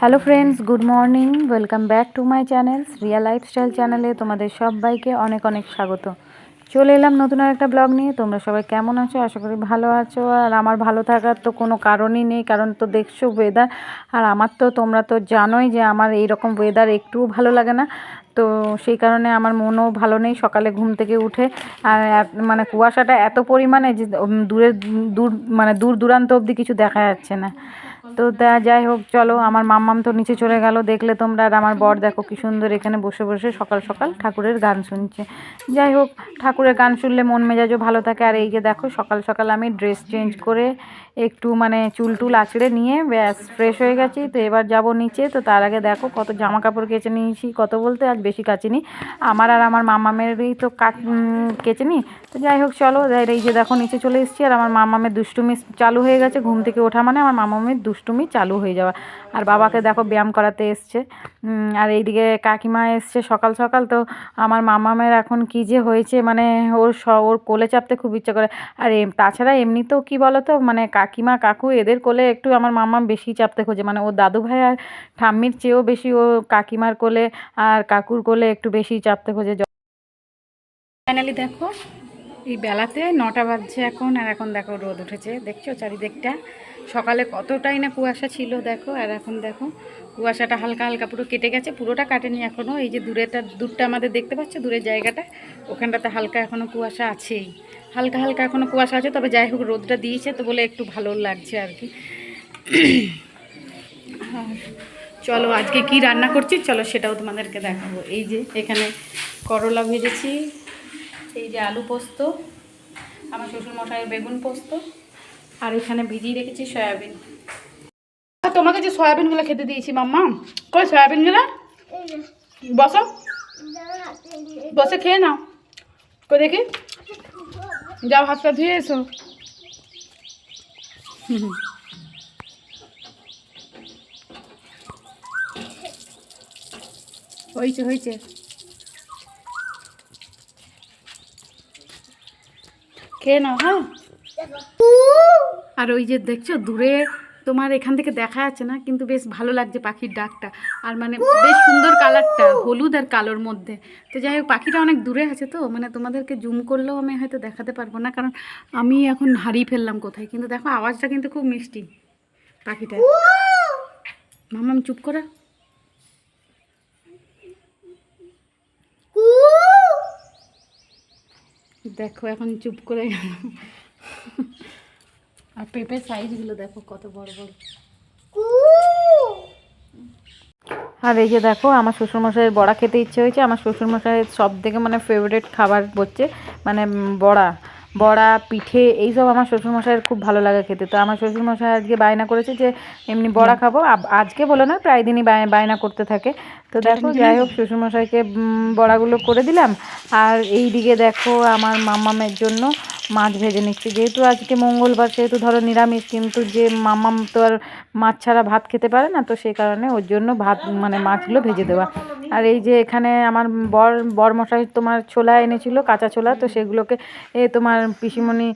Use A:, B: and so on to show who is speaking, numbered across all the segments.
A: Hello friends good morning welcome back to my channel Riya lifestyle চ্যানেলে তোমাদের সবাইকে অনেক অনেক স্বাগত। চলে এলাম নতুন আর একটা ব্লগ নিয়ে। তোমরা সবাই কেমন আছো? আশা করি ভালো আছো। আর আমার ভালো থাকার তো কোনো কারণই নেই, কারণ তো দেখছ ওয়েদার আর আমার তো তোমরা তো জানোই যে আমার এই রকম ওয়েদার একটুও ভালো লাগে না। তো সেই কারণে আমার মনও ভালো নেই সকালে ঘুম থেকে উঠে। আর মানে কুয়াশাটা এত পরিমাণে যে দূরের, দূর মানে দূর দূরান্ত অবধি কিছু দেখা যাচ্ছে না। তো তা যাই হোক, চলো, আমার মাম্মাম তো নিচে চলে গেল, দেখলে তোমরা আর আমার বর দেখো কি সুন্দর এখানে বসে বসে সকাল সকাল ঠাকুরের গান শুনছে। যাই হোক, ঠাকুরের গান শুনলে মন মেজাজও ভালো থাকে, আর এই যে দেখো, সকাল সকাল আমি ড্রেস চেঞ্জ করে একটু মানে চুল টুল আঁচড়ে নিয়ে ব্যাস ফ্রেশ হয়ে গেছি, তো এবার যাব নিচে, তো তার আগে দেখো কত জামা কাপড় কেচে নিয়েছি, কত বলতে আজ বেশি কাচিনি, আমার আর আমার মামামেরই তো কাচ কেচে নিই তো যাই হোক, চলো এই যে দেখো নিচে চলে এসেছি, আর আমার মামামের দুষ্টুমি চালু হয়ে গেছে, ঘুম থেকে ওঠা মানে আমার মামামের দুষ্টুমি চালু হয়ে যাওয়া। আর বাবাকে দেখো ব্যায়াম করাতে এসছে। আর এইদিকে কাকিমা এসছে সকাল সকাল। তো আমার মামামের এখন কি যে হয়েছে মানে ওর স, ওর কোলে চাপতে খুব ইচ্ছা করে। আর তাছাড়া এমনিতেও কি বলো তো মানে কাকিমা, কাকু এদের কোলে একটু আমার মামাম বেশি চাপতে খোঁজে। মানে ও দাদু ভাই আর ঠাম্মির চেয়েও বেশি ও কাকিমার কোলে আর কাকুর কোলে একটু বেশি চাপতে খোঁজে। ফাইনালি দেখো, এই বেলাতে নটা বাজছে এখন, আর এখন দেখো রোদ উঠেছে। দেখছ চারিদিকটা? সকালে কতটাই না কুয়াশা ছিল, দেখো, আর এখন দেখো, কুয়াশাটা হালকা হালকা পুরো কেটে গেছে, পুরোটা কাটেনি এখনও এই যে দূরেটা দূরটা আমাদের দেখতে পাচ্ছ, দূরের জায়গাটা, ওখানটাতে হালকা এখনও কুয়াশা আছেই, হালকা হালকা এখনও কুয়াশা আছে, তবে যাই হোক রোদটা দিয়েছে তো বলে একটু ভালো লাগছে আর কি। চলো, আজকে কি রান্না করছি, চলো সেটাও তোমাদেরকে দেখাবো, এই যে এখানে করলা ভেজেছি, এই যে আলু পোস্ত, আমার শ্বশুর মশাইয়ের বেগুন পোস্ত আর এখানে ভিজিয়ে রেখেছি সয়াবিন। তোমাকে যে সয়াবিনগুলো খেতে দিয়েছি, মাম্মা? কই সয়াবিনগুলো? বসো। বসে খেয়ে নাও। কই দেখি? যাও, হাতটা ধুয়ে এসো। হুম। হয়েছে হয়েছে খেয়ে নাও হ্যাঁ? আর ওই যে দেখছ, দূরে তোমার এখান থেকে দেখা যাচ্ছে না, কিন্তু বেশ ভালো লাগছে পাখির ডাকটা। আর মানে বেশ সুন্দর কালারটা, হলুদ আর কালোর মধ্যে। তো যাই হোক, পাখিটা অনেক দূরে আছে তো মানে তোমাদেরকে জুম করলেও আমি হয়তো দেখাতে পারব না, কারণ আমি এখন হারিয়ে ফেললাম কোথায়? কিন্তু দেখো, আওয়াজটা কিন্তু খুব মিষ্টি পাখিটা মামাম চুপ করে। দেখো, এখন চুপ করে গেল আর পেঁপের সাইজগুলো দেখো কত বড় বড়। আর এই যে দেখো আমার শ্বশুরমশাইয়ের বড়া খেতে ইচ্ছে হয়েছে। আমার শ্বশুরমশাইয়ের সব থেকে মানে ফেভারিট খাবার হচ্ছে মানে বড়া। বড়া পিঠে এইসব আমার শ্বশুরমশাইয়ের খুব ভালো লাগে খেতে। তো আমার শ্বশুরমশাই আজকে বায়না করেছে যে এমনি বড়া খাব। আজকে বলে না প্রায় দিনই বায়না করতে থাকে। তো দেখো যাই হোক শ্বশুরমশাইকে বড়াগুলো করে দিলাম। আর এই দিকে দেখো আমার মামামের জন্য মাছ ভেজে নিচ্ছি। যেহেতু আজকে মঙ্গলবার সেহেতু ধরো নিরামিষ কিন্তু যে মামাম তো আর মাছ ছাড়া ভাত খেতে পারে না, তো সেই কারণে ওর জন্য ভাত মানে মাছগুলো ভেজে দেওয়া। আর এই যে এখানে আমার বর বর মশাই তোমার ছোলা এনেছিল, কাঁচা ছোলা, তো সেগুলোকে এ তোমার পিসিমণি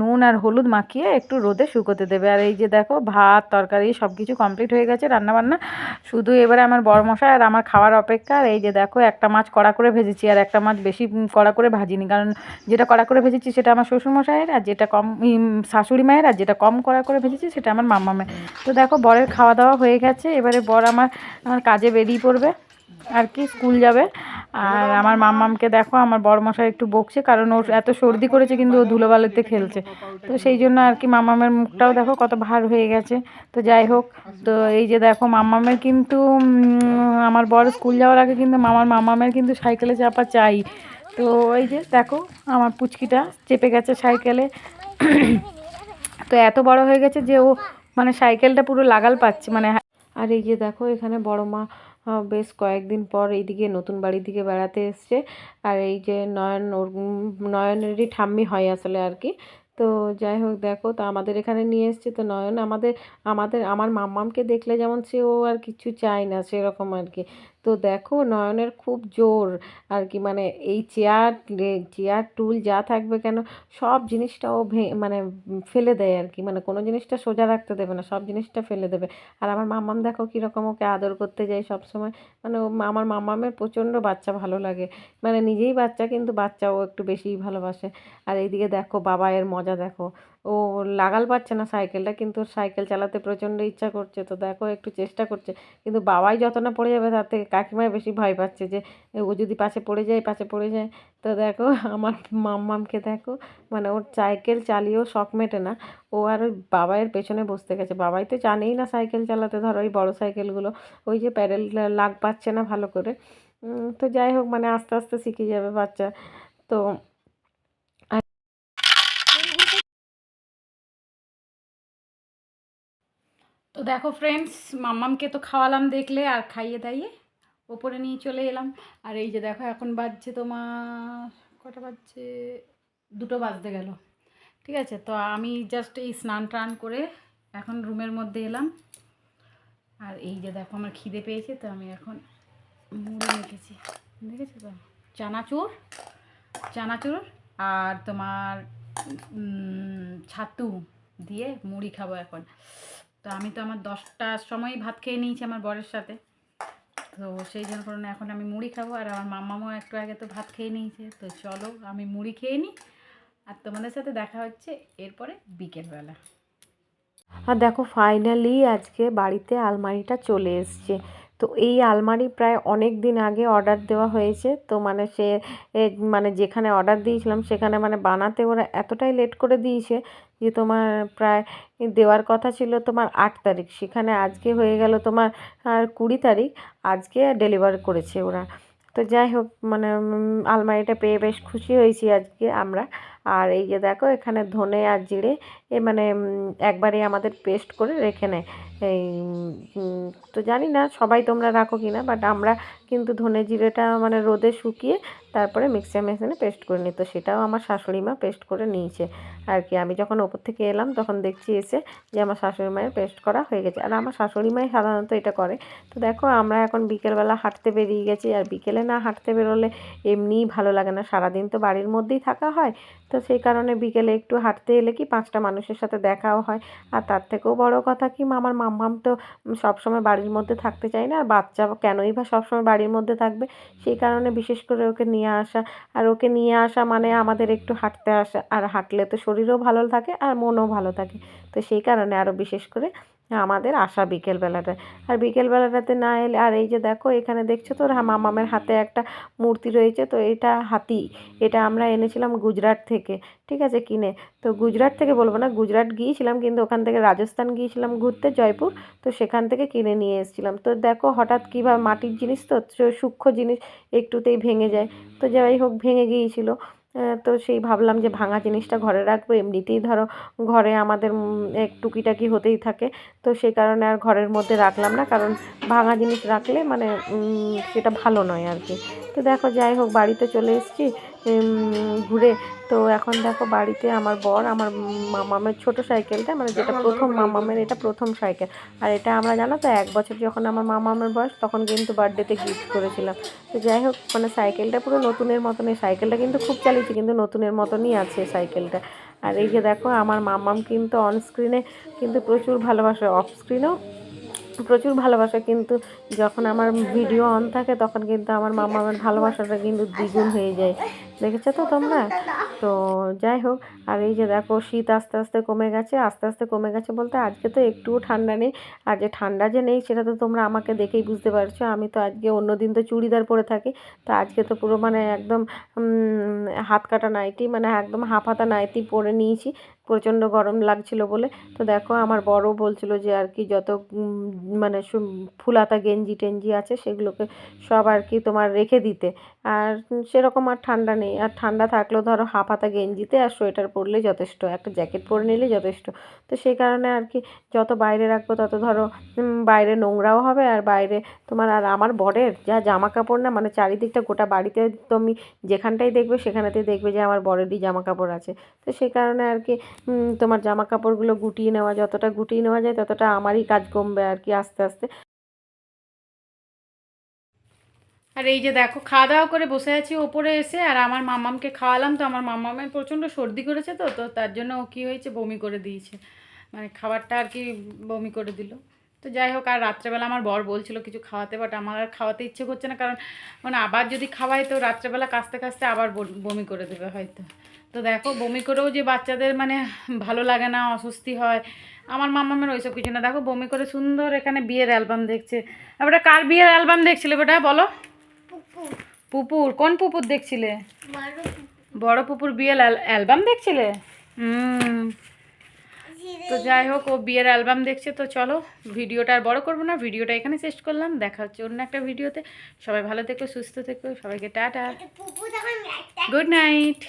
A: নুন আর হলুদ মাখিয়ে একটু রোদে শুকোতে দেবে। আর এই যে দেখো, ভাত, তরকারি সব কিছু কমপ্লিট হয়ে গেছে, রান্নাবান্না। শুধু এবারে আমার বরমশাই আর আমার খাওয়ার অপেক্ষা। আর এই যে দেখো, একটা মাছ কড়া করে ভেজেছি, আর একটা মাছ বেশি কড়া করে ভাজিনি। কারণ যেটা কড়া করে ভেজেছি সেটা আমার শ্বশুরমশাইয়ের, আর যেটা কম শাশুড়ি মায়ের আর যেটা কম কড়া করে ভেজেছি সেটা আমার মাম্মা মায়ের তো দেখো, বরের খাওয়া দাওয়া হয়ে গেছে। এবারে বর আমার কাজে বেরিয়ে পড়বে। আর কি, স্কুল যাবে। আর আমার মাম্মামকে দেখো, আমার বড় মশাই একটু বকছে, কারণ ওর এত সর্দি করেছে কিন্তু ও ধুলোবালিতে খেলছে। তো সেই জন্য আর কি মাম্মামের মুখটাও দেখো, কত ভার হয়ে গেছে। তো যাই হোক, তো এই যে দেখো, মাম্মামের কিন্তু আমার বড় স্কুল যাওয়ার আগে কিন্তু মামার মাম্মামের কিন্তু সাইকেলে চাপা চাই। তো এই যে দেখো, আমার পুচকিটা চেপে গেছে সাইকেলে। তো এত বড় হয়ে গেছে যে ও মানে সাইকেলটা পুরো লাগাল পাচ্ছে মানে আর এই যে দেখো, এখানে বড় মা বেশ কয়েকদিন পর এইদিকে নতুন বাড়ির দিকে বেড়াতে এসছে। আর এই যে নয়ন, ওর নয়নেরই ঠাম্মি হয় আসলে আর কি। তো যাই হোক দেখো, তো আমাদের এখানে নিয়ে এসছে। তো নয়ন আমাদের আমাদের, আমার মাম্মামকে দেখলে যেমন সে ও আর কিছু চায় না, সেরকম আর কি।
B: তো দেখো নয়নের খুব জোর আর কি মানে এই চেয়ার চেয়ার, টুল যা থাকবে কেন, সব জিনিসটা ও ভে মানে ফেলে দেয় আর কি। মানে কোনো জিনিসটা সোজা রাখতে দেবে না, সব জিনিসটা ফেলে দেবে। আর আমার মাম্মাম দেখো কীরকম ওকে আদর করতে যায় সব সময় মানে ও আমার মাম্মামের প্রচণ্ড বাচ্চা ভালো লাগে। মানে নিজেই বাচ্চা, কিন্তু বাচ্চাও একটু বেশিই ভালোবাসে। আর এইদিকে দেখো বাবা এর মজা দেখো। ও লাগাল পাচ্ছে না সাইকেলটা, কিন্তু সাইকেল চালাতে প্রচণ্ড ইচ্ছা করছে। তো দেখো, একটু চেষ্টা করছে। কিন্তু বাবাই যত না পড়ে যাবে, তার থেকে কাকিমাই বেশি ভয় পাচ্ছে যে, ও যদি পাশে পড়ে যায়, পাশে পড়ে যায়। তো দেখো, আমার মাম্মামকে দেখো মানে ওর সাইকেল চালিয়েও শখ মেটে না। ও আর ওই বাবাইয়ের পেছনে বসতে গেছে। বাবাই তো জানেই না সাইকেল চালাতে, ধরো ওই বড়ো সাইকেলগুলো, ওই যে প্যাডেল লাগ পাচ্ছে না ভালো করে। তো যাই হোক মানে আস্তে আস্তে শিখে যাবে বাচ্চা। তো
A: তো দেখো ফ্রেন্ডস মাম্মামকে তো খাওয়ালাম দেখলে আর খাইয়ে দাইয়ে ওপরে নিয়ে চলে এলাম। আর এই যে দেখো এখন বাজছে তোমার, কটা বাজছে? দুটো বাজতে গেল। ঠিক আছে, তো আমি জাস্ট এই স্নান টান করে এখন রুমের মধ্যে এলাম। আর এই যে দেখো আমার খিদে পেয়েছে, তো আমি এখন মুড়ি মেখেছি। দেখেছ তো? চানাচুর চানাচুর আর তোমার ছাতু দিয়ে মুড়ি খাব এখন। তো আমি তো আমার দশটার সময় ভাত খেয়ে নিয়েছি আমার বরের সাথে। তো সেই জন্য কারণে এখন আমি মুড়ি খাব আর আমার মামামও একটু আগে তো ভাত খেয়ে নিয়েছে। তো চলো আমি মুড়ি খেয়ে নিই আর তোমাদের সাথে দেখা হচ্ছে এরপরে বিকেলবেলা।
B: আর দেখো ফাইনালি আজকে বাড়িতে আলমারিটা চলে এসছে। তো এই আলমারি প্রায় অনেক দিন আগে অর্ডার দেওয়া হয়েছে। তো মানে সে মানে যেখানে অর্ডার দিয়েছিলাম সেখানে মানে বানাতে ওরা এতটাই লেট করে দিয়েছে যে তোমার প্রায় দেওয়ার কথা ছিল তোমার আট তারিখ। সেখানে আজকে হয়ে গেল তোমার, আর কুড়ি তারিখ। আজকে ডেলিভার করেছে ওরা। তো যাই হোক মানে আলমারিটা পেয়ে বেশ খুশি হয়েছি আজকে আমরা। আর এই যে দেখো, এখানে ধনে আর জিরে, এ মানে একবারে আমাদের পেস্ট করে রেখে নেয় এই তো জানি না সবাই তোমরা রাখো কি না বাট আমরা কিন্তু ধনে জিরেটা মানে রোদে শুকিয়ে তারপরে মিক্সার মেশিনে পেস্ট করে নিই তো সেটাও আমার শাশুড়ি মা পেস্ট করে নিয়েছে আর কি। আমি যখন ওপর থেকে এলাম, তখন দেখছি এসে যে আমার শাশুড়ি মায়ের পেস্ট করা হয়ে গেছে। আর আমার শাশুড়ি মাই সাধারণত এটা করে। তো দেখো, আমরা এখন বিকেলবেলা হাঁটতে বেরিয়ে গেছি। আর বিকেলে না হাঁটতে বেরোলে এমনিই ভালো লাগে না। সারাদিন তো বাড়ির মধ্যেই থাকা হয়। তো সেই কারণে বিকেলে একটু হাঁটতে এলে কি পাঁচটা মানুষের সাথে দেখাও হয়। আর তার থেকেও বড় কথা কি আমার মাম্মাম তো সবসময় বাড়ির মধ্যে থাকতে চায় না। আর বাচ্চা কেনই বা সবসময় বাড়ির মধ্যে থাকবে? সেই কারণে বিশেষ করে ওকে নিয়ে আসা। আর ওকে নিয়ে আসা মানে আমাদের একটু হাঁটতে আসা। আর হাঁটলে তো শরীরও ভালো থাকে আর মনও ভালো থাকে। তো সেই কারণে আরও বিশেষ করে আমাদের আসা বিকেলবেলাটায় আর বিকেলবেলাটাতে না এলে, আর এই যে দেখো, এখানে দেখছ তো মামামের হাতে একটা মূর্তি রয়েছে, তো এটা হাতি। এটা আমরা এনেছিলাম গুজরাট থেকে, ঠিক আছে, কিনে। তো গুজরাট থেকে বলব না, গুজরাট গিয়েছিলাম, কিন্তু ওখান থেকে রাজস্থান গিয়েছিলাম ঘুরতে, জয়পুর। তো সেখান থেকে কিনে নিয়ে এসেছিলাম। তো দেখো, হঠাৎ কীভাবে মাটির জিনিস তো সূক্ষ্ম জিনিস একটুতেই ভেঙে যায়। তো যাই হোক, ভেঙে গিয়েছিল। তো সেই ভাবলাম যে ভাঙা জিনিসটা ঘরে রাখব। এমনিতেই ধরো, ঘরে আমাদের এক টুকিটাকি হতেই থাকে। তো সেই কারণে আর ঘরের মধ্যে রাখলাম না, কারণ ভাঙা জিনিস রাখলে মানে সেটা ভালো নয় আর কি। তো দেখো, যাই হোক, বাড়িতে চলে এসেছি ঘুরে। তো এখন দেখো, বাড়িতে আমার বর, আমার মামামের ছোট সাইকেলটা মানে যেটা প্রথম মামামের, এটা প্রথম সাইকেল। আর এটা আমরা জানো তো, এক বছর যখন আমার মামামের বয়স, তখন কিন্তু বার্থডেতে গিফট করেছিলাম। তো যাই হোক মানে সাইকেলটা পুরো নতুনের মতন এই সাইকেলটা কিন্তু খুব চালিয়েছি, কিন্তু নতুনের মতনই আছে সাইকেলটা। আর এই যে দেখো, আমার মামাম কিন্তু অনস্ক্রিনে কিন্তু প্রচুর ভালোবাসে অফ স্ক্রিনেও প্রচুর ভালোবাসে, কিন্তু যখন আমার ভিডিও অন থাকে, তখন কিন্তু আমার মামা ভালোবাসাটা কিন্তু দ্বিগুণ হয়ে যায়। দেখেছ তো তোমরা? তো যাই হোক আর এই যে দেখো শীত আস্তে আস্তে কমে গেছে আস্তে আস্তে কমে গেছে বলতে আজকে তো একটুও ঠান্ডা নেই। আর যে ঠান্ডা যে নেই সেটা তো তোমরা আমাকে দেখেই বুঝতে পারছ। আমি তো আজকে অন্য দিন তো চুড়িদার পরে থাকি তো আজকে তো পুরো মানে একদম হাত কাটা নাইটি মানে একদম হাফ হাতা নাইটি পরে নিয়েছি। প্রচণ্ড গরম লাগছিল বলে। তো দেখো, আমার বড় বলছিল যে আর কি যত মানে ফুলাতা গেঞ্জি টেঞ্জি আছে সেগুলোকে সব আর কি তোমার রেখে দিতে। আর সেরকম আর ঠান্ডা নেই। আর ঠান্ডা থাকলেও ধরো হাফ হাতা গেঞ্জিতে আর সোয়েটার পরলে যথেষ্ট, একটা জ্যাকেট পরে নিলে যথেষ্ট। তো সেই কারণে আর কি যত বাইরে রাখব তত ধরো বাইরে নোংরাও হবে আর বাইরে তোমার, আর আমার বরের যা জামা কাপড় না মানে চারিদিকটা গোটা বাড়িতে তুমি যেখানটাই দেখবে সেখানেতেই দেখবে যে আমার বরেরই জামা কাপড় আছে। তো সেই কারণে আর কি তোমার জামা কাপড়গুলো গুটিয়ে নেওয়া, যতটা গুটিয়ে নেওয়া যায় ততটা আমারই কাজ কমবে আর কি আস্তে আস্তে।
A: আর এই যে দেখো, খাওয়া দাওয়া করে বসে আছি ওপরে এসে, আর আমার মামামকে খাওয়ালাম তো, আমার মামামের প্রচণ্ড সর্দি করেছে তো তো তার জন্য ও কী হয়েছে বমি করে দিয়েছে। মানে খাবারটা আর কি বমি করে দিল। তো যাই হোক আর রাত্রেবেলা আমার বর বলছিল কিছু খাওয়াতে বাট আমার আর খাওয়াতে ইচ্ছে করছে না কারণ মানে আবার যদি খাওয়াই তো রাত্রেবেলা কাঁচতে কাঁচতে আবার বমি করে দেবে হয়তো। তো দেখো বমি করেও যে বাচ্চাদের মানে ভালো লাগে না অস্বস্তি হয় আমার মামামের ওইসব কিছু না। দেখো বমি করে সুন্দর এখানে বিয়ের অ্যালবাম দেখছে। আর বেটা কার বিয়ের অ্যালবাম দেখছিলে বেটা বলো? পুপুর কোন পুপুর দেখছিলে? বড় পুপুর বিয়ের অ্যালবাম দেখছিলে? হুম। তো যাই হোক ও বিয়ের অ্যালবাম দেখছে তো চলো ভিডিওটা আর বড়ো করব না ভিডিওটা এখানে শেষ করলাম দেখা হচ্ছে অন্য একটা ভিডিওতে। সবাই ভালো থেকো সুস্থ থেকো সবাইকে টাটা। Good night